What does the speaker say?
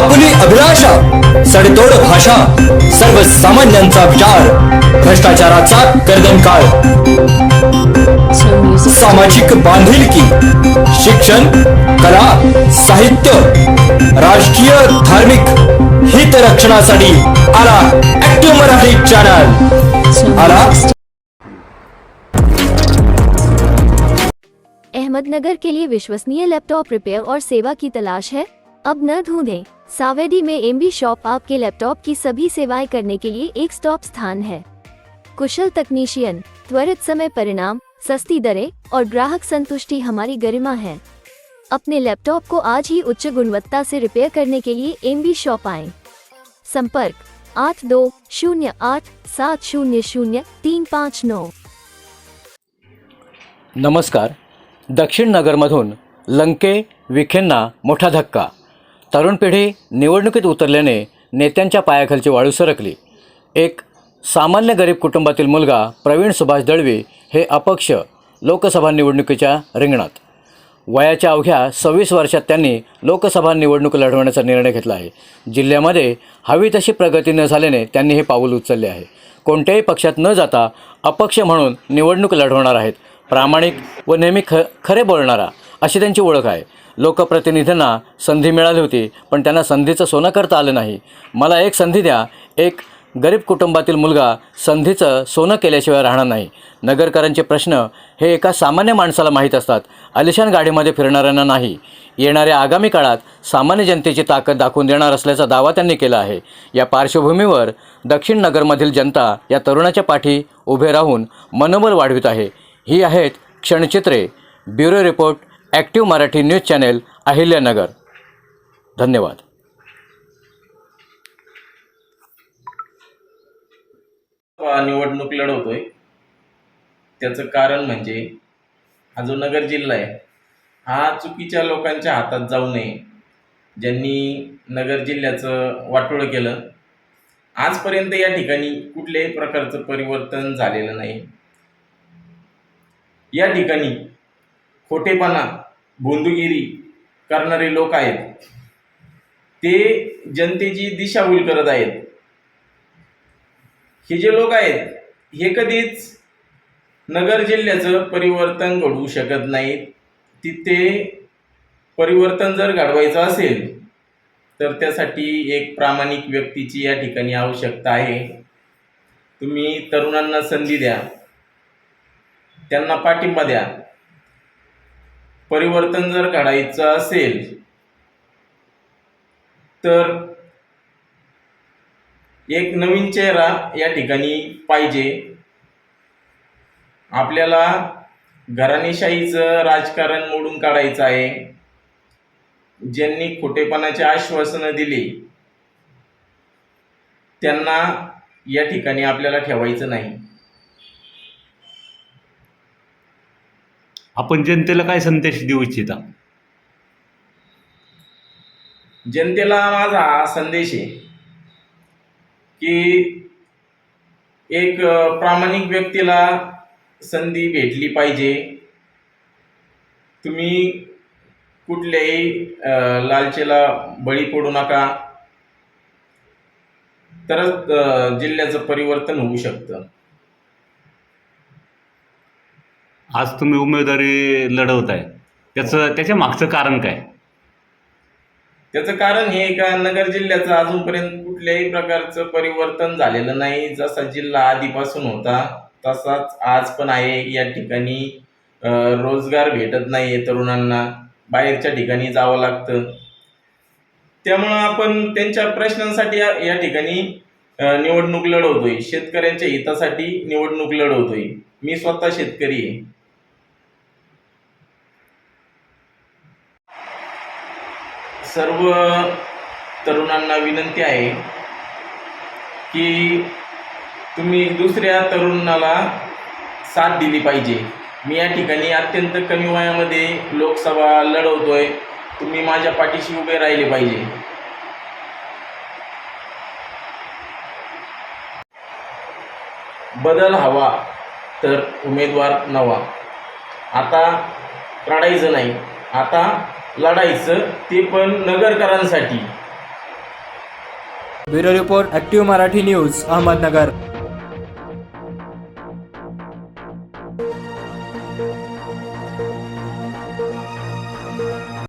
आपुली अभिलाषा, सडतोड भाषा, सर्वसामान्यांचा विचार, भ्रष्टाचाराचा So music. सामाजिक बांधिलकी, शिक्षण, कला, साहित्य, राष्ट्रीय धार्मिक हित रक्षणासाठी आला ऍक्टिव्ह मराठी चॅनल आला. अहमदनगर के लिए विश्वसनीय लैपटॉप रिपेयर और सेवा की तलाश है। अब न ढूंढें। सावेडी में एमबी शॉप आपके लैपटॉप की सभी सेवाएँ करने के लिए एक स्टॉप स्थान है। कुशल तकनीशियन, त्वरित समय परिणाम, सस्ती दरें और ग्राहक संतुष्टि हमारी गरिमा है। अपने लैपटॉप को आज ही उच्च गुणवत्ता से रिपेयर करने के लिए एमबी शॉप आए। संपर्क आठ दो शून्य आठ सात शून्य शून्य तीन पाँच नौ। नमस्कार, दक्षिण नगरमधून लंके विखेंना मोठा धक्का तरुण पिढी निवडणुकीत उतरल्याने नेत्यांच्या पायाखालची वाळू सरकली. एक सामान्य गरीब कुटुंबातील मुलगा प्रवीण सुभाष दळवी हे अपक्ष लोकसभा निवडणुकीच्या रिंगणात. वयाच्या अवघ्या सव्वीस वर्षात त्यांनी लोकसभा निवडणूक लढवण्याचा निर्णय घेतला आहे. जिल्ह्यामध्ये हवी तशी प्रगती न झाल्याने त्यांनी हे पाऊल उचलले आहे. कोणत्याही पक्षात न जाता अपक्ष म्हणून निवडणूक लढवणार आहेत. प्रामाणिक व नेहमी ख खरे बोलणारा अशी त्यांची ओळख आहे. लोकप्रतिनिधींना संधी मिळाली होती पण त्यांना संधीचं सोनं करता आलं नाही. मला एक संधी द्या. एक गरीब कुटुंबातील मुलगा संधीचं सोनं केल्याशिवाय राहणार नाही. नगरकरांचे प्रश्न हे एका सामान्य माणसाला माहीत असतात. आलिशान गाडीमध्ये फिरणाऱ्यांना नाही. येणाऱ्या आगामी काळात सामान्य जनतेची ताकद दाखवून देणार असल्याचा दावा त्यांनी केला आहे. या पार्श्वभूमीवर दक्षिण नगरमधील जनता या तरुणाच्या पाठी उभे राहून मनोबल वाढवित आहे. ही आहेत क्षणचित्रे. Bureau report active Marathi news channel Ahilyanagar. धन्यवाद. निवडणूक लढवतोय. त्याचं कारण म्हणजे हा जो नगर जिल्हा आहे हा चुकीच्या लोकांच्या हातात जाऊ नये ज्यांनी नगर जिल्ह्याचं वाटोळं केलं. आजपर्यंत या ठिकाणी कुठल्याही प्रकारचं परिवर्तन झालेलं नाही. या ठिकाणी खोटेपणा भोंदूगिरी करणारे लोक आहेत. ते जनतेची दिशाभूल करत आहेत. हे जे लोक आहेत हे कधीच नगर जिल्ह्याचं परिवर्तन घडवू शकत नाहीत. तिथे परिवर्तन जर घडवायचं असेल तर त्यासाठी एक प्रामाणिक व्यक्तीची या ठिकाणी आवश्यकता आहे. तुम्ही तरुणांना संधी द्या. त्यांना पाठिंबा द्या. परिवर्तन जर काढायचं असेल तर एक नवीन चेहरा या ठिकाणी पाहिजे. आपल्याला घराणेशाहीचं राजकारण मोडून काढायचं आहे. ज्यांनी खोटेपणाचे आश्वासनं दिली त्यांना या ठिकाणी आपल्याला ठेवायचं नाही. आपण जनतेला काय संदेश देऊ इच्छिता? जनतेला माझा संदेश आहे की एक प्रामाणिक व्यक्तीला संधी भेटली पाहिजे. तुम्ही कुठल्याही लालचेला बळी पडू नका. तरच जिल्ह्याचं परिवर्तन होऊ शकतं. आज तुम्ही उमेदवारी लढवत आहे त्याचं त्याच्या मागचं कारण काय? त्याचं कारण हे का नगर जिल्ह्याचं अजूनपर्यंत कुठल्याही प्रकारचं परिवर्तन झालेलं नाही. जसा जिल्हा आधीपासून होता तसाच आज पण आहे. या ठिकाणी रोजगार भेटत नाही आहे तरुणांना. बाहेरच्या ठिकाणी जावं लागतं. त्यामुळं आपण त्यांच्या प्रश्नांसाठी या ठिकाणी निवडणूक लढवतोय. शेतकऱ्यांच्या हितासाठी निवडणूक लढवतोय. मी स्वतः शेतकरी आहे. सर्व तरुणांना विनंती आहे की तुम्ही दुसऱ्या तरुणाला साथ दिली पाहिजे. मी या ठिकाणी अत्यंत कमी वयामध्ये लोकसभा लढवतोय. तुम्ही माझ्या पाठीशी उभे राहिले पाहिजे. बदल हवा तर उमेदवार नवा. आता रडायचं नाही. आता लढायचं ते पण नगरकरांसाठी. Bureau report active Marathi news Ahmednagar.